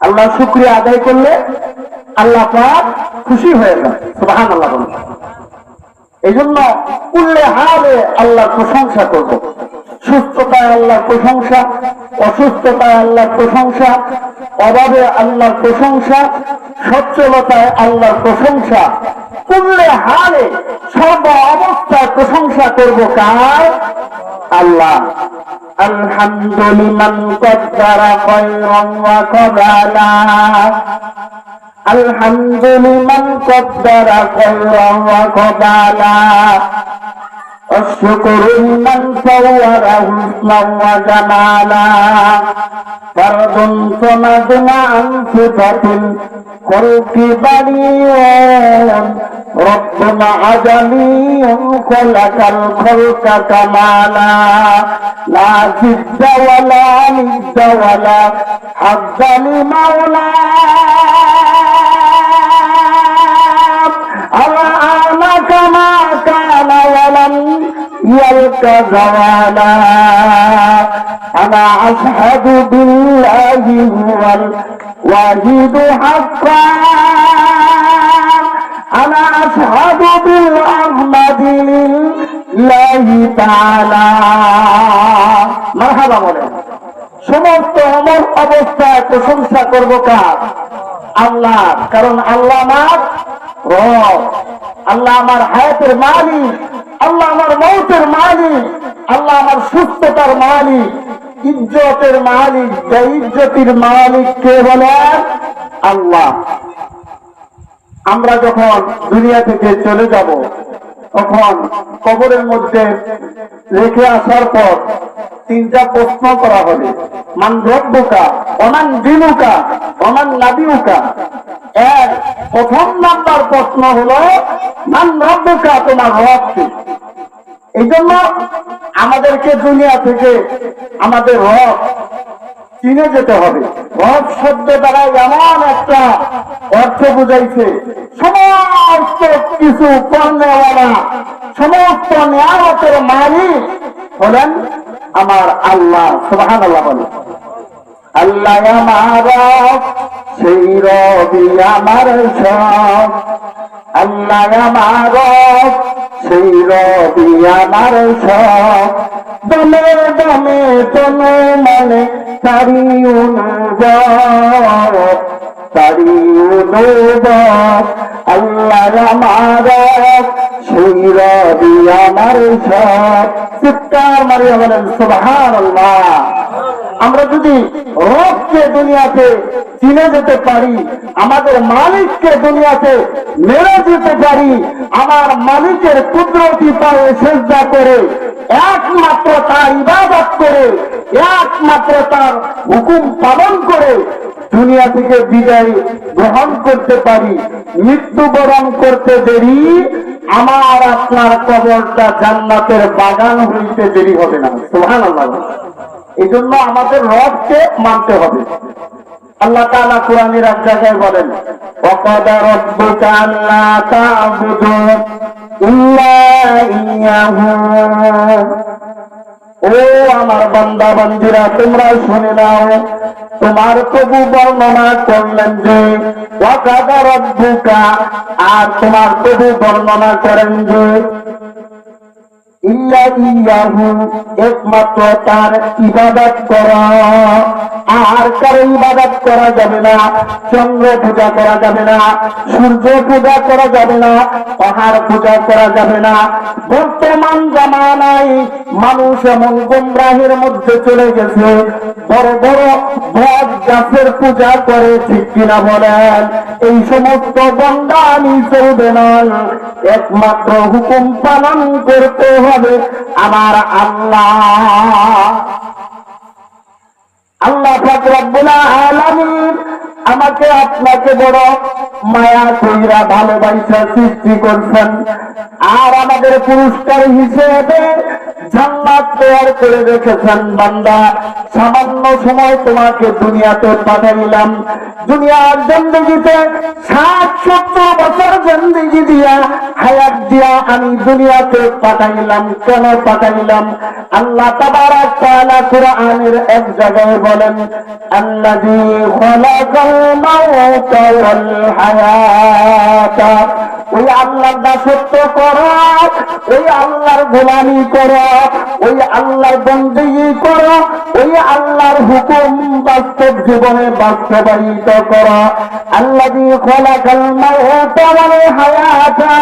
আল্লাহ শুক্রিয়া আদায় করলে আল্লাহ খুশি হয়ে যায় আল্লাহ বলে এই জন্য উল্লে হারে আল্লাহর প্রশংসা করব। সুস্থতায় আল্লাহ প্রশংসা, অসুস্থতায় আল্লাহ প্রশংসা, অভাবে আল্লাহর প্রশংসা, সচ্ছলতায় আল্লাহ প্রশংসা কুল্লে হারে সর্ব অবস্থায় প্রশংসা করব কার? আল্লাহ। আলহামদুলিমান কদ্দারা খয়রান ওয়া কদালা আলহামদুলিমান কদ্দারা খয়রান ওয়া কদালা الشكر لمن صور حسنا وجمالا فرد صمد عن صفة الخلق بريء رب عجمي خلق الخلق كمالا لا جد ولا ند ولا حظ لمولاه زوالا أنا أشهد بالله هو الواحد حقا أنا أشهد بالأحمد لله تعالى مرحبا বলেন সমস্ত অমর অবস্থায় প্রশংসা করব কার আল্লাহ কারণ আল্লাহ আমার রব আল্লাহ আমার হায়াতের মালিক আল্লাহ আমার মৌতের মালিক, আল্লাহ আমার সুস্থতার মালিক, ইজ্জতের মালিক ইজ্জতির মালিক কে বলেন আল্লাহ। আমরা যখন দুনিয়া থেকে চলে যাব, তখন কবরের মধ্যে রেখে আসার পর তিনটা প্রশ্ন করা হবে। মান রব্বুকা অমান দিনুকা অমান নাবিউকা। এর প্রথম নাম্বার প্রশ্ন হলো, মান তোমার রব এই জন্য আমাদেরকে দুনিয়া থেকে আমাদের রব চিনে যেতে হবে। রব শব্দ দ্বারা এমন একটা অর্থ বুঝাইছে, সমস্ত কিছু পণ্যওয়ালা, সমস্ত নিয়ামতের মালিক হলেন আমার আল্লাহ। সুবাহান আল্লাহ আল্লাহ আমার সেই রবি আমার সব। আল্লাহ আমার সেই রবি আমার সব। দমে দমে তনু মানে তারি অনুভব তারি অনুভব আল্লাহ আমার সেই রবি আমার সব। চিৎকার মারিয়া বলেন সুবহান আমরা যদি রবকে দুনিয়াতে চিনে যেতে পারি, আমাদের মালিককে দুনিয়াতে মেরে যেতে পারি, আমার মালিকের কুদরতি পায়ে সেজদা করে, একমাত্র তার ইবাদত করে, একমাত্র তার হুকুম পালন করে দুনিয়া থেকে বিদায় গ্রহণ করতে পারি, মৃত্যুবরণ করতে দেরি, আমার আপনার কবরটা জান্নাতের বাগান হইতে দেরি হবে না। সোহান এই জন্য আমাদের রবকে মানতে হবে। আল্লাহ তালা কোরআনের এক জায়গায় বলেন অকাদা রব্বুক আল্লাহ তা'বুদু ইল্লা ও আমার বান্দা বান্দিরা তোমরা শুনে নাও, তোমার প্রভু বর্ণনা করলেন যে, ওয়াকাদা রব্বুকা, আর তোমার প্রভু বর্ণনা করেন যে একমাত্র তার ইবাদত করা। আর কারও ইবাদত করা যাবে না, চন্দ্র পূজা করা যাবে না, সূর্য পূজা করা যাবে না, পাহাড় পূজা করা যাবে না। বর্তমান জামানায় মানুষ এমন গুমরাহের মধ্যে চলে গেছে, বড় বড় বট গাছের পূজা করে, ঠিক কিনা বলেন? এই সমস্ত বন্দানি চলবে না। একমাত্র হুকুম পালন করতে হবে আমার আল্লাহ। আল্লাহ আমাকে আপনাকে বড় মায়া কইরা ভালোবাসা সৃষ্টি করছেন। আর আমাদের পুরস্কার হিসেবে জান্নাত তৈরি করে রেখেছেন বান্দা। সামান্য সময় তোমাকে দুনিয়াতে পাঠাইলাম দুনিয়ার জিন্দগিতে ষাট, সত্তর বছর জিন্দগি দিয়া হায়াত দিয়া আমি দুনিয়াতে পাঠাইলাম কেন পাঠাইলাম আল্লাহ তাবারাক তাআলা কোরআনের এক জায়গায় বলেন ওয়াল হায়াতা। ওই আল্লাহর দাসত্ব করো, ওই আল্লাহর গোলামি করো, ওই আল্লাহর বন্দী করো, ওই আল্লাহর হুকুম বাস্তব জীবনে বাস্তবায়িত করো। আল্লাহ দিয়ে খোলা কালমায় হায়াতা,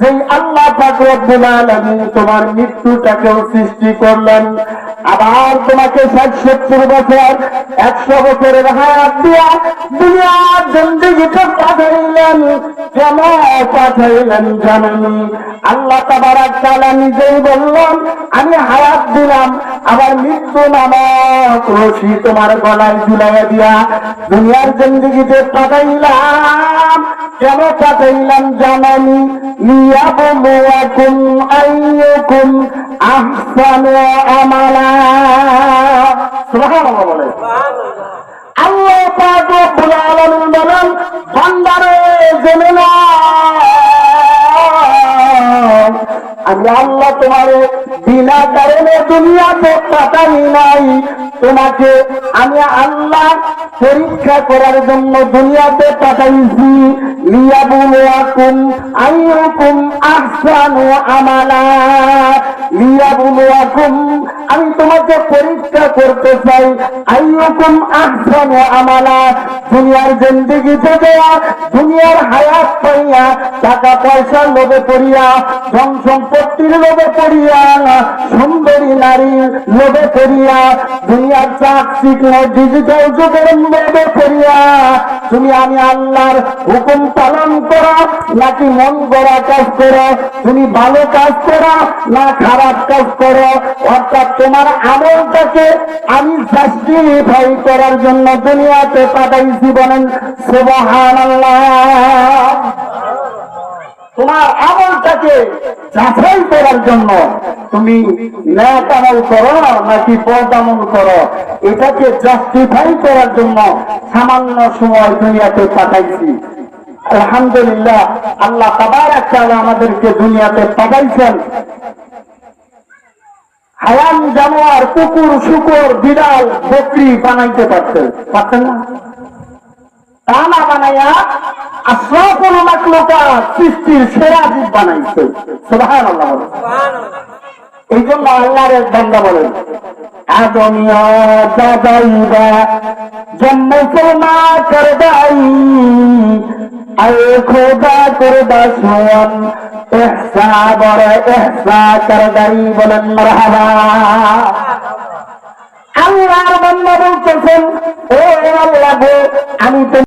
যেই আল্লাহ তোমার মৃত্যুটাকেও সৃষ্টি করলেন। আবার তোমাকে ষাট সত্তর বছর, একশো বছরের হায়াত দিয়া দুনিয়ার জিন্দগিতে পাঠাইলেন। কেন পাঠাইলেন জানেনি। আল্লাহ তাবারাক তাআলা নিজেই বললেন আমি হায়াত দিলাম আবার মৃত্যু নামক রশি তোমার গলায় ঝুলাইয়া দিয়া দুনিয়ার জিন্দগিতে পাঠাইলাম। কেন পাঠাইলাম জানানি? লিয়াবলুয়াকুম আইয়ুকুম আহসানু আমালা। সুবহানাল্লাহ বলে। আল্লাহ পাক রব্বুল আলামিন বিনা তো দুনিয়াতে পাঠাই নাই। তোমাকে আমি আল্লাহ পরীক্ষা করার জন্য দুনিয়াতে পাঠাইছি। লিয়াবুলুয়াকুম আইয়ুকুম আহসানু আমালা। লিয়াবুলুয়াকুম, আমি তোমাকে পরীক্ষা করতে চাই। আইয়ুকুম আহসানু আমালা। দুনিয়ার জিন্দেগিতে দেয়া দুনিয়ার হায়াত পাইয়া টাকা পয়সার লোভে পড়িয়া ধন সম্পত্তির লোভে পড়িয়া, সুন্দরী নারীর লোভে পড়িয়া, দুনিয়ার চাক শিখলো ডিজিটাল যুগের লোভে পড়িয়া তুমি আমি আল্লাহর হুকুম পালন করা, নাকি মন গড়া কাজ করো? তুমি ভালো কাজ করো না খারাপ কাজ করো? অর্থাৎ তোমার আমলটাকে আমি জাস্টিফাই করার জন্য দুনিয়াতে পাঠাইছি বলেন, সুবহানাল্লাহ। তোমার আমলটাকে যাচাই করার জন্য তুমি ন্যাক আমল করো নাকি পদ আমল করো, এটাকে জাস্টিফাই করার জন্য সামান্য সময় দুনিয়াতে পাঠাইছি। আলহামদুলিল্লাহ, আল্লাহ তাবার একটা আমাদেরকে দুনিয়াতে পাঠাইছেন। হায়াম জানোয়ার, কুকুর, শুকুর, বিড়াল, বকরি বানাইতে পারছেন পারছেন না? তা না বানাইয়া আশ্রাফুল মাকলুকা সৃষ্টির সেরা জীব বানাইছে। এই জন্য আল্লাহর এক বান্দা বলেন আদমিয়া দাদাইবা খোদা বড় মারহাবা। আল্লাহর বান্দা বলতেছেন ও আল্লাহ গো